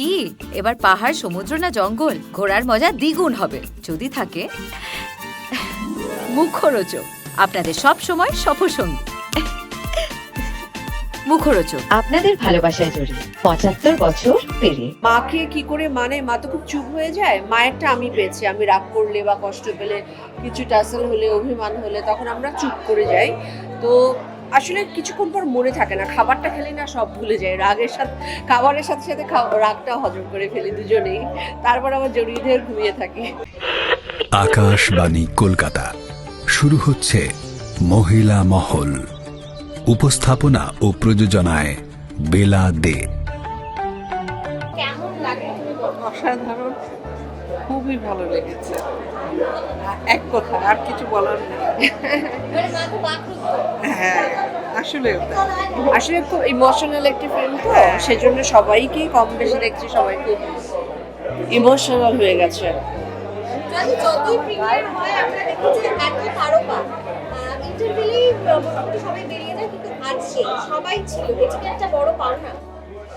কি? এবার পাহাড় সমুদ্র না জঙ্গল? ঘোরার মজা দ্বিগুণ হবে। যদি থাকে মুখরোচক। আপনাদের সব সময় সফরসঙ্গী। মুখরোচক। আপনাদের ভালোবাসায় জড়িয়ে পঁচাত্তর বছর পেরিয়ে। মাকে কি করে মানে? মা তো খুব চুপ হয়ে যায়। মায়েরটা আমি পেয়েছি। আমি রাগ করলে বা কষ্ট পেলে কিছু টাসল হলে অভিমান হলে তখন আমরা চুপ করে যাই। তো আসলে কিছুক্ষণ পর মনে থাকে না, খাবারটা খেলে না সব ভুলে যায়। রাগের সাথে, খাবারের সাথে সাথে রাগটা হজম করে ফেলি দুজনেই। তারপর আবার জড়িয়ে ধরে ঘুমিয়ে থাকি। আকাশবাণী কলকাতা। শুরু হচ্ছে মহিলা মহল। উপস্থাপনা ও প্রযোজনায় বেলা দে খুবই ভালো লেগেছে। এক কথা, আর কিছু বলার হ্যাঁ আসলে আসলে খুব ইমোশনাল একটি ফিল্ম তো। সেজন্য সবাইকে কম বেশি দেখছি সবাই খুব ইমোশনাল হয়ে গেছে সবাই ছিল এটা একটা বড় পাওনা।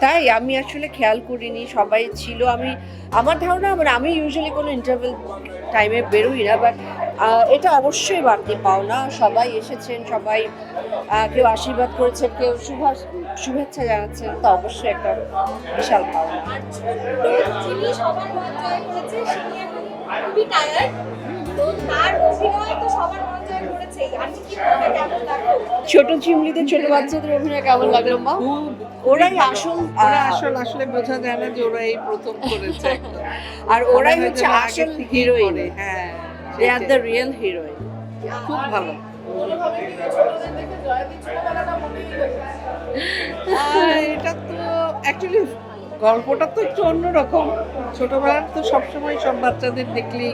তাই আমি আসলে খেয়াল করিনি, সবাই ছিল। আমি, আমার ধারণা মানে আমি ইউজুয়ালি কোনো ইন্টারভেল টাইমে বেরোই না বাট এটা অবশ্যই বাড়তি পাওনা। সবাই এসেছেন, সবাই কেউ আশীর্বাদ করেছেন, কেউ শুভা, শুভেচ্ছা জানাচ্ছেন, তো অবশ্যই একটা বিশাল পাওনা। খুবই টায়ার্ড তো তার অভিনয় তো সবার মন জয় করেছে আজকে কি বলবে কেমন লাগল ছোট চিমড়িদের ছোট বাচ্চাদের অভিনয় কেমন লাগল মা? ওরাই আসল আসল আসলে বোঝা যায় না যে ওরা এই প্রথম করেছে। আর ওরাই হচ্ছে আসল হিরোইন হ্যাঁ they are the real heroine খুব ভালো। এটা তো অ্যাকচুয়ালি গল্পটা তো একটু অন্যরকম। ছোটবেলার তো সবসময় সব বাচ্চাদের দেখলেই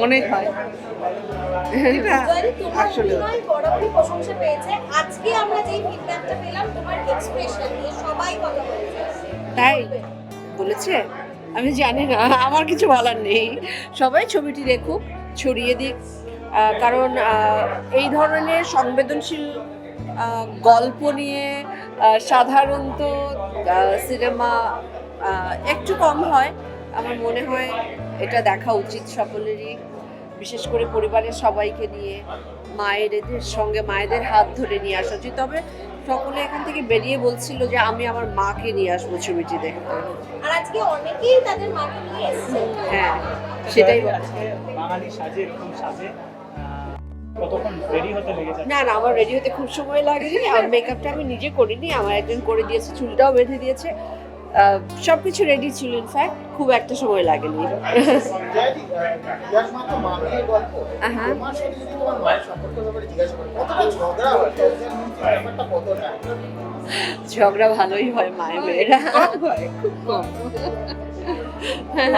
মনে হয়। এটা আসলে বরাবরই প্রশংসা পেয়েছে। আজকে আমরা যেই ফিডব্যাকটা পেলাম তোমার এক্সপ্রেশন নিয়ে সবাই কথা বলেছে। তাই? বলেছে? আমি জানি না আমার কিছু বলার নেই। সবাই ছবিটি দেখুক ছড়িয়ে দিক। কারণ এই ধরনের সংবেদনশীল গল্প নিয়ে সাধারণত সিনেমা একটু কম হয়। আমার মনে হয় এটা দেখা উচিত সকলেরই বিশেষ করে পরিবারের সবাইকে নিয়ে মায়েদের সঙ্গে মায়েদের হাত ধরে নিয়ে আসা উচিত। তবে সকলে এখান থেকে বেরিয়ে বলছিল যে আমি আমার মাকে নিয়ে আসব ছবিটি দেখতে। আর আজকে অনেকেই তাদের মাকে নিয়ে এসেছে। হ্যাঁ সেটাই। বাঙালি সাজে এরকম সাজে রেডি হতে না না আমার রেডি হতে খুব সময় লাগেনি। আর মেকআপটা আমি নিজে করিনি আমার একজন করে দিয়েছে চুলটাও বেঁধে দিয়েছে। সব কিছু রেডি ছিল ইনফ্যাক্ট খুব একটা সময় লাগেনি। ঝগড়া ভালোই হয় মায়ের মেয়েরা। কম। হয় খুব কম। আহ,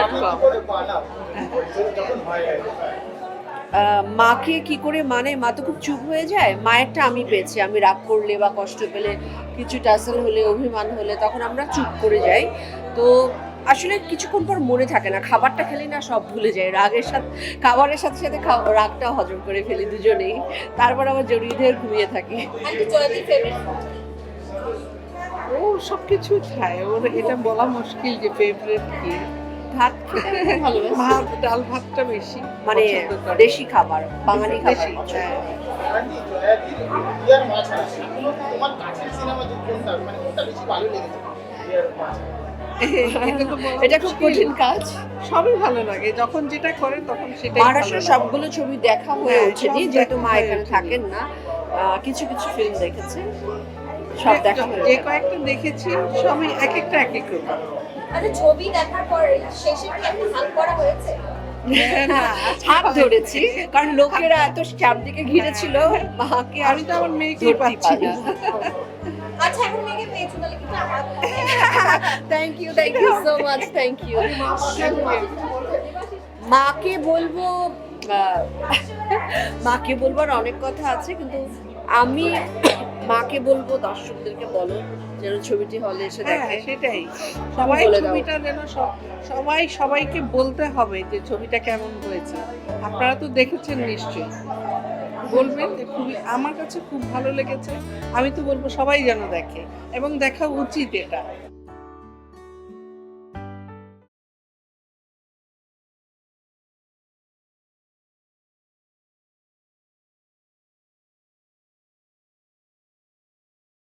মাকে কি করে মানে? মা তো খুব চুপ হয়ে যায়। মায়েরটা আমি পেয়েছি। আমি রাগ করলে বা কষ্ট পেলে কিছু টাসল হলে অভিমান হলে তখন আমরা চুপ করে যাই। তো আসলে কিছুক্ষণ পর মনে থাকে না। খাবারটা খেলে না সব ভুলে যায়। রাগের সাথে খাবারের সাথে সাথে খাও- রাগটা হজম করে ফেলি দুজনেই। তারপর আবার জড়িয়ে ধরে ঘুমিয়ে থাকি। ও সব কিছু খায়। ওর এটা বলা মুশকিল যে ফেভারিট কি? ভাত। ভাত ডাল ভাতটা বেশি মানে দেশি খাবার বাঙালি খাবার হ্যাঁ। এটা খুব কঠিন কাজ সবই ভালো লাগে যখন যেটা করে তখন ভালো লাগে। সবগুলো ছবি দেখা হয়ে হ্যাঁ, ওঠেনি যেহেতু মা এখানে থাকেন না কিছু কিছু ফিল্ম দেখেছে সব দেখা যে কয়েকটা দেখেছি সবই এক একটা এক এক রকম। আচ্ছা ছবি দেখার পর শেষে কি একটা হাত করা হয়েছে? হাত ধরেছি কারণ লোকেরা এত চারদিকে ঘিরে ছিল মাকে আর আমি তো আমার মেয়েকে পাচ্ছি। না। আচ্ছা এখন মেয়েকে পেয়েছ তাহলে কিন্তু thank you thank you so much thank you মাকে বলব মাকে বলবার অনেক কথা আছে কিন্তু আমি মাকে বলব দর্শকদেরকে বলো যেন ছবিটি হলে এসে হ্যাঁ দেখে। সেটাই। সবাই ছবিটা যেন সবাই সবাইকে বলতে হবে যে ছবিটা কেমন হয়েছে। আপনারা তো দেখেছেন নিশ্চয়ই। বলবেন খুবই আমার কাছে খুব ভালো লেগেছে। আমি তো বলব সবাই যেন দেখে এবং দেখা উচিত এটা।